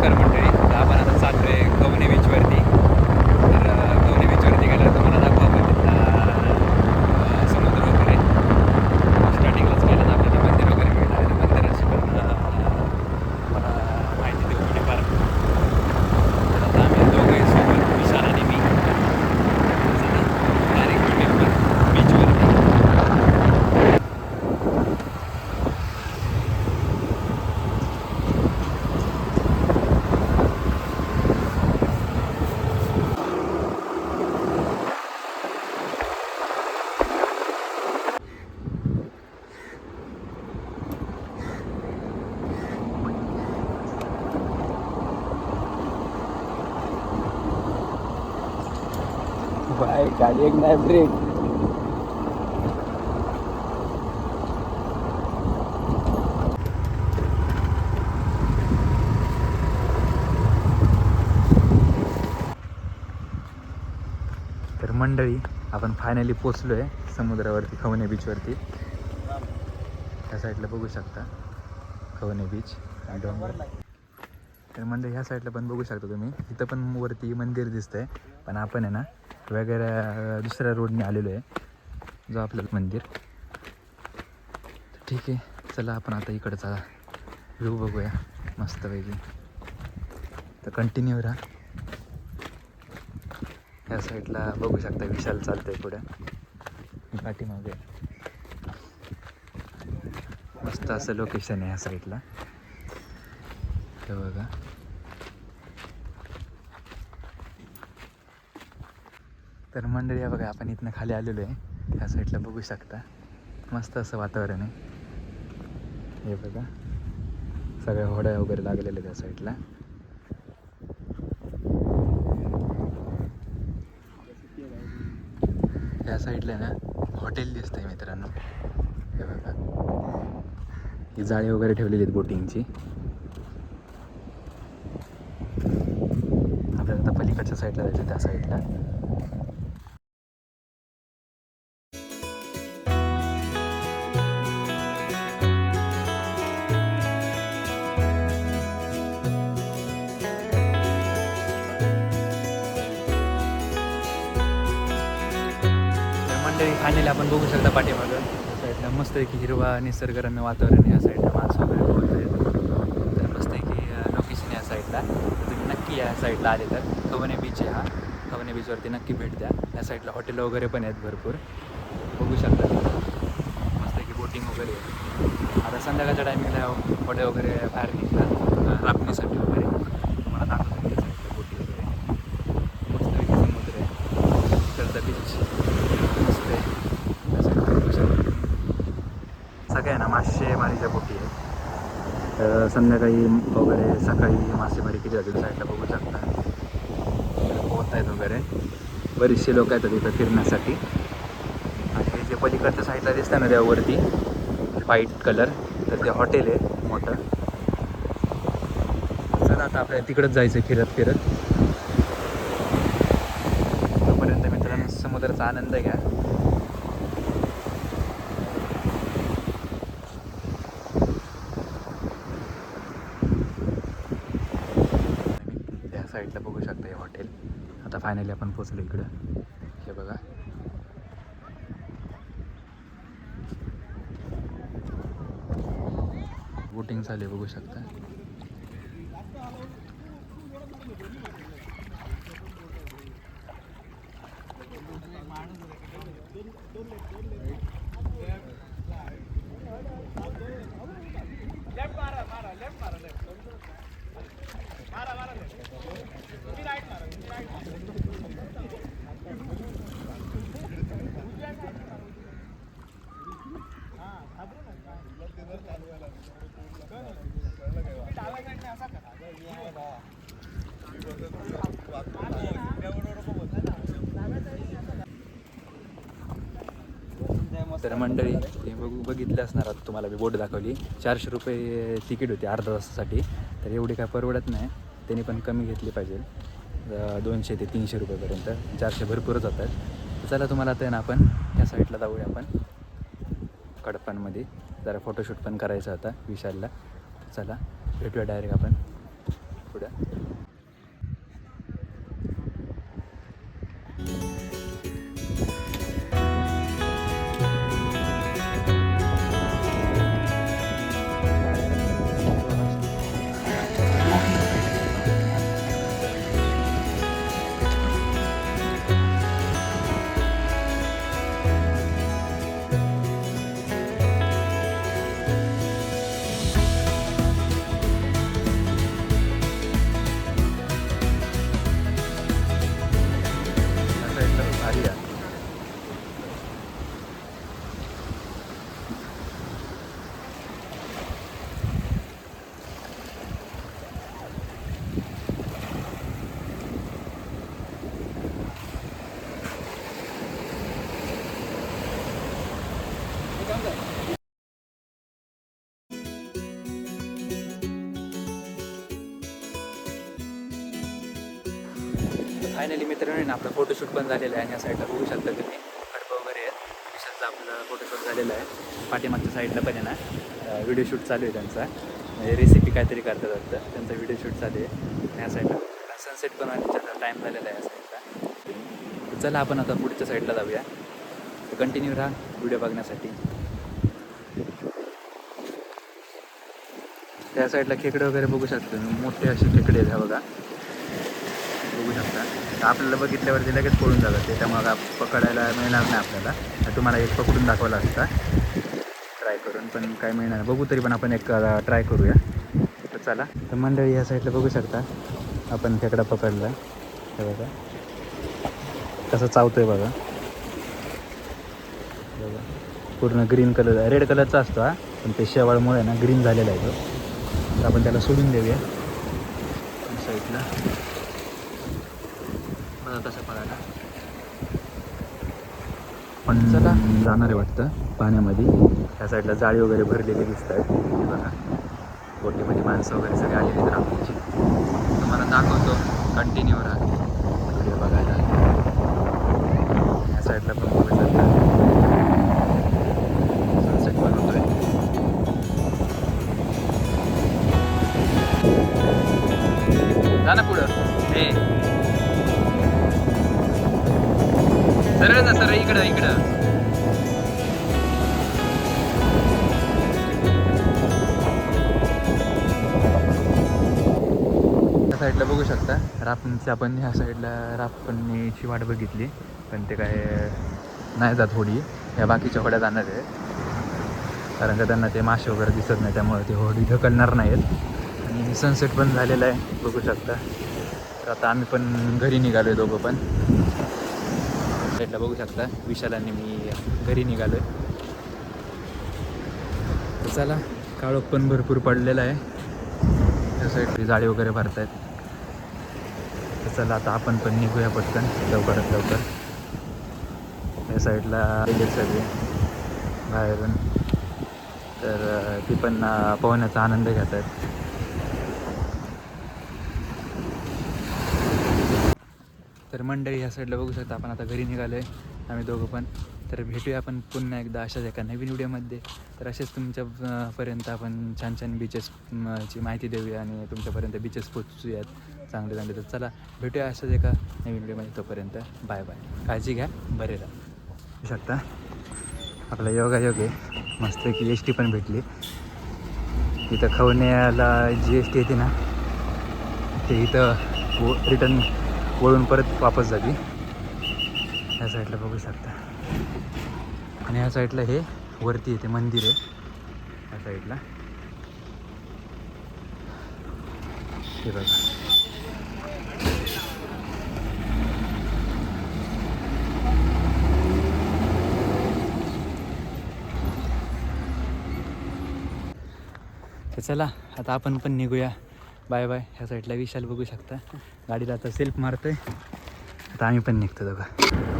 नमस्कार मंडळी तर आपण आता चाललो आहे गवणे बीचवरती तर अ, गवणे बीचवरती गेल्यावर तुम्हाला दाखवा आपण तिथला अ, समुद्र वगैरे स्टार्टिंगलाच पहिल्यांदा आपल्याला मंदिर वगैरे मिळणार आहे तर मंदिराची पण अ, मला माहिती देऊ थोडीफार तर आता आम्ही दोघंही सोबत विशाल आणि मी चला डायरेक्ट आपण बीचवरती बाय गाडी एक नाही ब्रेक तर मंडळी आपण फायनली पोचलो आहे समुद्रावरती खवणे बीचवरती त्या साईडला बघू शकता. खवणे बीच डोंगर. तर म्हणजे ह्या साईडला पण बघू शकता तुम्ही. इथं पण वरती मंदिर दिसतंय. पण आपण आहे ना वेगळ्या दुसऱ्या रोडने आलेलो आहे. जो आपलं मंदिर. ठीक आहे. चला आपण आता इकडचा व्ह्यू बघूया. मस्तपैकी. तर कंटिन्यू राहा. ह्या साईडला बघू शकता विशाल चालतंय पुढे. पाठीमागे. मस्त असं लोकेशन आहे ह्या साईडला. हे बघा. तर मंडळी बघा आपण इथनं खाली आलेलो आहे. ह्या साईडला बघू शकता. मस्त असं वातावरण आहे. हे बघा. सगळ्या होड्या वगैरे लागलेल्या त्या साईडला या साईडला ना हॉटेल दिसतंय मित्रांनो. हे बघा. ही जाळी वगैरे ठेवलेली आहेत बोटिंगची आपल्याला साईडला जायचं त्या साईडला. तर मंडळी फायनली आपण बघू शकता पाठीमागं. या साईडला मस्त आहे की हिरवा निसर्गरम्य वातावरण या साईडला. माणसं वगैरे बोलत आहेत. तर मस्त आहे की लोकेशन या साईडला. तुम्ही नक्की या साईडला आले तर. कवने बीच आहे हा. कवने बीचवरती नक्की भेट द्या. या साईडला हॉटेल वगैरे पण आहेत भरपूर. बघू शकता मस्तपैकी मस्त की बोटिंग वगैरे आहे. आता संध्याकाळच्या टायमिंगला हॉटेल वगैरे बाहेर निघतात. अं, वगैरे. तुम्हाला दाखवतो त्या साईडला बोटी वगैरे. मस्तपैकी समुद्र आहे. बीच मस्त आहे. त्या साईडला बघू शकता. सगळ्या ना मासेमारीच्या बोटी आहेत. संध्याकाळी वगैरे सकाळी मासेमारी किती जाते साईडला बघू शकता. पोहत आहेत वगैरे. बरेचसे लोक आहेत तिथं फिरण्यासाठी. आणि हे जे पलीकडच्या साईडला दिसतं ना त्यावरती व्हाईट कलर तर ते हॉटेल आहे मोठं. चला आता आपल्याला तिकडंच जायचं आहे फिरत फिरत. तोपर्यंत मित्रांनो समुद्राचा आनंद घ्या त्या साईडला बघू शकता हे हॉटेल आता फायनली आपण पोचलो इकडं. हे बघा. बोटिंग चालू आहे बघू शकता. तर मंडळी हे बघू बघितलं असणार आता तुम्हाला मी बोट दाखवली. चारशे रुपये तिकीट होती अर्धा तासासाठी. तर एवढी काय परवडत नाही. त्यांनी पण कमी घेतली पाहिजे. दोनशे ते तीनशे रुपयेपर्यंत. चारशे भरपूरच होतात. चला तुम्हाला आता ना आपण त्या साईडला जाऊया आपण. कडप्पांमध्ये. जरा फोटोशूट पण करायचं होता विशालला. चला भेटूया डायरेक्ट आपण. पुढं. फायनली मित्रांनो ना आपलं फोटोशूट पण झालेलं आहे आणि या साईडला बघू शकता तुम्ही. खडपं वगैरे आहेत. विशालचं आपलं फोटोशूट झालेलं आहे. पाठीमागच्या साईडला पण आहे ना व्हिडिओ शूट चालू आहे त्यांचा. म्हणजे रेसिपी काहीतरी करतात वाटतं. त्यांचा व्हिडिओ शूट चालू आहे. या साईडला सनसेट पण व्हायचा टाईम झालेला आहे या साईडला चला आपण आता पुढच्या साईडला जाऊया. कंटिन्यू राहा व्हिडिओ बघण्यासाठी. त्या साईडला खेकडे वगैरे बघू शकतो तुम्ही. मोठे असे खेकडे आहेत ह्या बघा. बघू शकता. तर आपल्याला बघितल्यावरती लगेच पळून जातात ते. त्यामुळे पकडायला मिळणार नाही आपल्याला. तर तुम्हाला एक पकडून दाखवलं असता. ट्राय करून पण काय मिळणार बघू तरी पण आपण एक ट्राय करूया. तर चला. तर मंडळी या साईडला बघू शकता. आपण खेकडा पकडला. हे बघा. कसं चावतोय बघा. बघा. पूर्ण ग्रीन कलर रेड कलरचा असतो हा. पण ते शेवाळमुळे ना ग्रीन झालेला आहे तो. तर आपण त्याला सोडून देऊया. साईडला बघा कसं पळायला पण चला जाणार आहे वाटतं पाण्यामध्ये. त्या साईडला जाळी वगैरे भरलेली दिसत आहेत बघा. बोटीमध्ये माणसं वगैरे सगळे आलेली तर रात्रीची. तुम्हाला दाखवतो. कंटिन्यू राहा. व्हिडिओ बघायला. या साईडला पण बघू शकता सनसेट पण होतोय. जा ना पुढं. हे सरळ जा सरळ इकडं इकडं. त्या साईडला बघू शकता रापणची आपण ह्या साईडला रापणीची वाट बघितली पण ते काय नाही जात होडी. ह्या बाकीच्या होड्या जाणार आहे कारण का त्यांना ते मासे वगैरे दिसत नाही त्यामुळे ते होडी ढकलणार नाहीत. आणि सनसेट पण झालेला आहे बघू शकता. तर आता आम्ही पण घरी निघालो आहे दोघं पण. साईडला बघू शकता. विशाल आणि मी घरी निघालो आहे. चला काळोख पण भरपूर पडलेला आहे. त्या साईड जाळी वगैरे भरतायत. तर चला आता आपण पण निघूया पटकन लवकरात लवकर. या साईडला सगळे बाहेरून. तर ती पण पोहण्याचा आनंद घेत आहेत तर मंडळी ह्या साईडला बघू शकता आपण आता घरी निघालो आहे आम्ही दोघं पण. तर भेटूया आपण पुन्हा एकदा अशाच एका नवीन व्हिडिओमध्ये. तर असेच तुमच्या पर्यंत आपण छान छान बीचेस ची माहिती देऊया आणि तुमच्यापर्यंत बीचेस पोचूयात चांगले चांगले. तर चला भेटूया अशाच एका नवीन व्हिडिओमध्ये. तोपर्यंत बाय बाय काळजी घ्या बरे राहा. शकता आपला योगा योग आहे. मस्त की एस टी पण भेटली. इथं खवण्याला जी एस टी येते ना ते इथं रिटर्न वळून परत वापस जावी ह्या साईडला बघू शकता. आणि ह्या साईडला हे वरती येते मंदिर आहे. ह्या साईडला हे बघा. तर चला आता आपण पण निघूया. Bye bye. ह्या साईडला विशाल बघू शकता. गाडीला आता सेल्फ मारतोय. आता आम्ही पण निघतो दोघं.